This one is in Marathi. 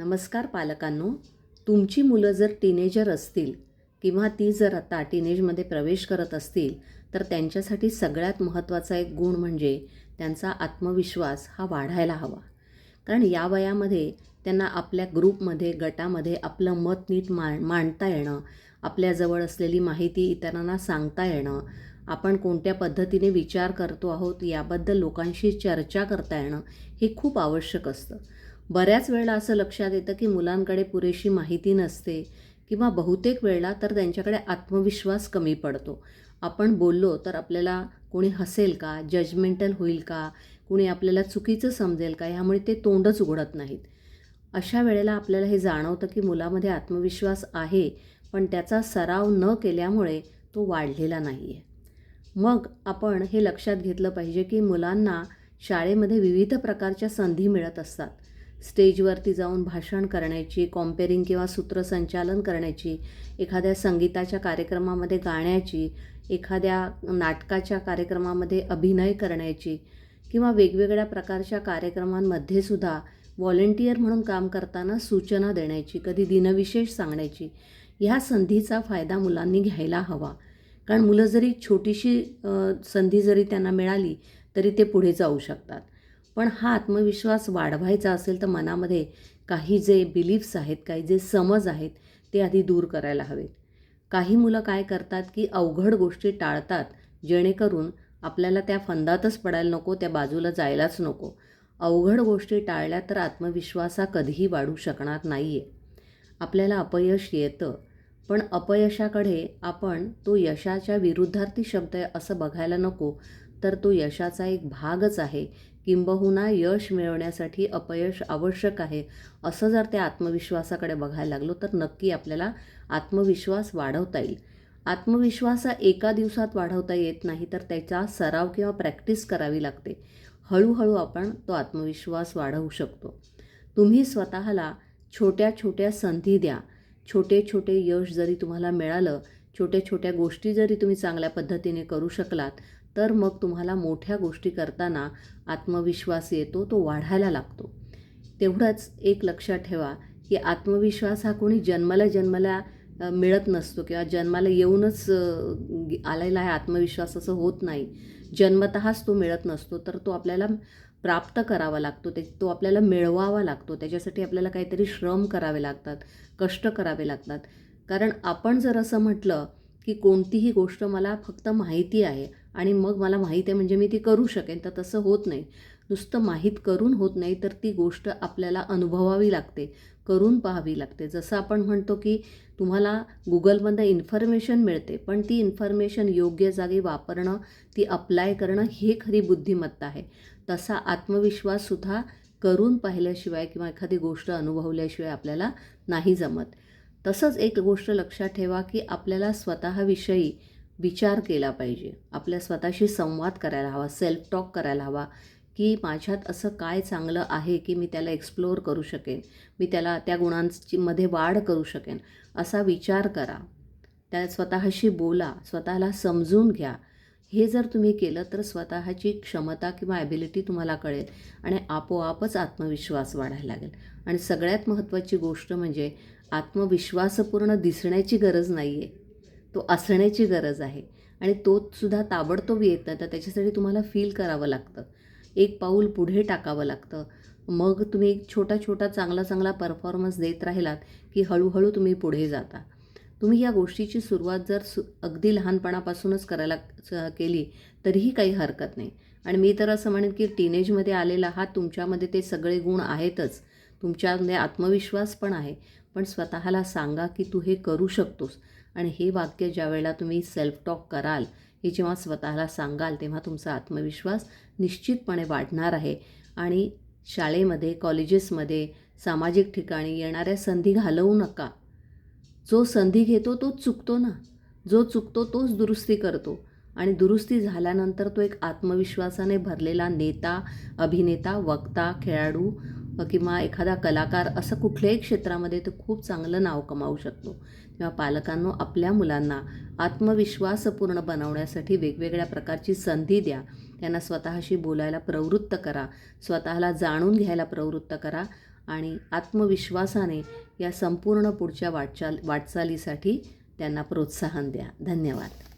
नमस्कार पालकांनो तुमची मुलं जर टीनेजर असतील किंवा ती जर आता टीनेजमध्ये प्रवेश करत असतील तर त्यांच्यासाठी सगळ्यात महत्त्वाचा एक गुण म्हणजे त्यांचा आत्मविश्वास हा वाढायला हवा. कारण या वयामध्ये त्यांना आपल्या ग्रुपमध्ये गटामध्ये आपलं मत नीट मा मांडता येणं आपल्याजवळ असलेली माहिती इतरांना सांगता येणं आपण कोणत्या पद्धतीने विचार करतो आहोत याबद्दल लोकांशी चर्चा करता येणं हे खूप आवश्यक असतं. बऱ्याच वेळेला असं लक्षात येतं की मुलांकडे पुरेशी माहिती नसते किंवा बहुतेक वेळेला तर त्यांच्याकडे आत्मविश्वास कमी पडतो. आपण बोललो तर आपल्याला कोणी हसेल का? जजमेंटल होईल का? कुणी आपल्याला चुकीचं समजेल का? ह्यामुळे ते तोंडच उघडत नाहीत. अशा वेळेला आपल्याला हे जाणवतं की मुलामध्ये आत्मविश्वास आहे पण त्याचा सराव न केल्यामुळे तो वाढलेला नाही आहे मग आपण हे लक्षात घेतलं पाहिजे की मुलांना शाळेमध्ये विविध प्रकारच्या संधी मिळत असतात. स्टेजवरती जाऊन भाषण करण्याची कॉम्पेरिंग किंवा सूत्रसंचालन करण्याची एखाद्या संगीताच्या कार्यक्रमामध्ये गाण्याची एखाद्या नाटकाच्या कार्यक्रमामध्ये अभिनय करण्याची किंवा वेगवेगळ्या प्रकारच्या कार्यक्रमांमध्ये सुद्धा व्हॉलेंटियर म्हणून काम करताना सूचना देण्याची कधी दिनविशेष सांगण्याची ह्या संधीचा फायदा मुलांनी घ्यायला हवा. कारण मुलं जरी छोटीशी संधी जरी त्यांना मिळाली तरी ते पुढे जाऊ शकतात. पण हा आत्मविश्वास वाढवायचा असेल तर मनामध्ये काही जे बिलीफ्स आहेत काही जे समज आहेत ते आधी दूर करायला हवेत काही मुलं काय करतात की अवघड गोष्टी टाळतात जेणेकरून आपल्याला त्या फंदातच पडायला नको त्या बाजूला जायलाच नको. अवघड गोष्टी टाळल्या तर आत्मविश्वास हा कधीही वाढू शकणार नाही आहे आपल्याला अपयश येतं पण अपयशाकडे आपण तो यशाच्या विरुद्धार्थी शब्द आहे असं बघायला नको तर तो यशाचा एक भागच आहे. किंबहुना यश मिळवण्यासाठी अपयश आवश्यक आहे. असं जर त्या आत्मविश्वासाकडे बघायला लागलो तर नक्की आपल्याला आत्मविश्वास वाढवता येईल. आत्मविश्वास हा एका दिवसात वाढवता येत नाही तर त्याचा सराव किंवा प्रॅक्टिस करावी लागते. हळूहळू आपण तो आत्मविश्वास वाढवू शकतो. तुम्ही स्वतःला छोट्या छोट्या संधी द्या. छोटे छोटे यश जरी तुम्हाला मिळालं छोट्या छोट्या गोष्टी जरी तुम्ही चांगल्या पद्धतीने करू शकलात तर मग तुम्हाला मोठ्या गोष्टी करताना आत्मविश्वास येतो तो वाढायला लागतो. तेवढंच एक लक्षात ठेवा की आत्मविश्वास हा कोणी जन्माला जन्माला मिळत नसतो किंवा जन्माला येऊनच आलेला आहे आत्मविश्वास असं होत नाही. जन्मतःच तो मिळत नसतो तर तो आपल्याला प्राप्त करावा लागतो ते तो आपल्याला मिळवावा लागतो. त्याच्यासाठी आपल्याला काहीतरी श्रम करावे लागतात कष्ट करावे लागतात. कारण आपण जर असं म्हटलं की कोणतीही गोष्ट मला फक्त माहिती आहे आणि मग मला माहिती आहे म्हणजे मी ती करू शकेन. तर तसं होत नाही. नुसतं माहीत करून होत नाही तर ती गोष्ट आपल्याला अनुभवावी लागते करून पाहावी लागते. जसं आपण म्हणतो की तुम्हाला गुगलमधनं इन्फॉर्मेशन मिळते पण ती इन्फॉर्मेशन योग्य जागी वापरणं ती अप्लाय करणं हे खरी बुद्धिमत्ता आहे. तसा आत्मविश्वाससुद्धा करून पाहिल्याशिवाय किंवा एखादी गोष्ट अनुभवल्याशिवाय आपल्याला नाही जमत. तसंच एक गोष्ट लक्षात ठेवा की आपल्याला स्वतःविषयी विचार केला पाहिजे. आपल्या स्वतःशी संवाद करायला हवा सेल्फ टॉक करायला हवा की माझ्यात असं काय चांगलं आहे की मी त्याला एक्सप्लोअर करू शकेन मी त्याला त्या गुणांची मध्ये वाढ करू शकेन असा विचार करा. त्या स्वतःशी बोला स्वतःला समजून घ्या. हे जर तुम्ही केलं तर स्वतःची क्षमता किंवा ॲबिलिटी तुम्हाला कळेल आणि आपोआपच आत्मविश्वास वाढायला लागेल. आणि सगळ्यात महत्त्वाची गोष्ट म्हणजे आत्मविश्वासपूर्ण दिसण्याची गरज नाही आहे तो असण्याची गरज आहे. आणि तो सुद्धा ताबडतोब येत नाही तर त्याच्यासाठी तुम्हाला फील करावं लागतं. एक पाऊल पुढे टाकावं लागतं. मग तुम्ही एक छोटा छोटा चांगला चांगला परफॉर्मन्स देत राहिलात की हळूहळू तुम्ही पुढे जाता. तुम्ही या गोष्टीची सुरुवात जर सु अगदी लहानपणापासूनच करायला स- केली तरीही काही हरकत नाही. आणि मी तर असं म्हणेन की टीनेजमध्ये आलेला हा तुमच्यामध्ये ते सगळे गुण आहेतच. तुमच्यामध्ये आत्मविश्वास पण आहे. पण स्वतःला सांगा की तू हे करू शकतोस. आणि हे वाक्य ज्या वेळेला तुम्ही सेल्फ टॉक कराल हे जेव्हा स्वतःला सांगाल तेव्हा तुमचा आत्मविश्वास निश्चितपणे वाढणार आहे. आणि शाळेमध्ये कॉलेजेसमध्ये सामाजिक ठिकाणी येणाऱ्या संधी घालवू नका. जो संधी घेतो तोच चुकतो ना. जो चुकतो तोच दुरुस्ती करतो. आणि दुरुस्ती झाल्यानंतर तो एक आत्मविश्वासाने भरलेला नेता अभिनेता वक्ता खेळाडू किंवा एखादा कलाकार असं कुठल्याही क्षेत्रामध्ये तो खूप चांगलं नाव कमावू शकतो. तेव्हा पालकांनो आपल्या मुलांना आत्मविश्वासपूर्ण बनवण्यासाठी वेगवेगळ्या प्रकारची संधी द्या. त्यांना स्वतःशी बोलायला प्रवृत्त करा. स्वतःला जाणून घ्यायला प्रवृत्त करा आणि आत्मविश्वासाने या संपूर्ण पुढच्या वाटचाल वाटचालीसाठी त्यांना प्रोत्साहन द्या. धन्यवाद.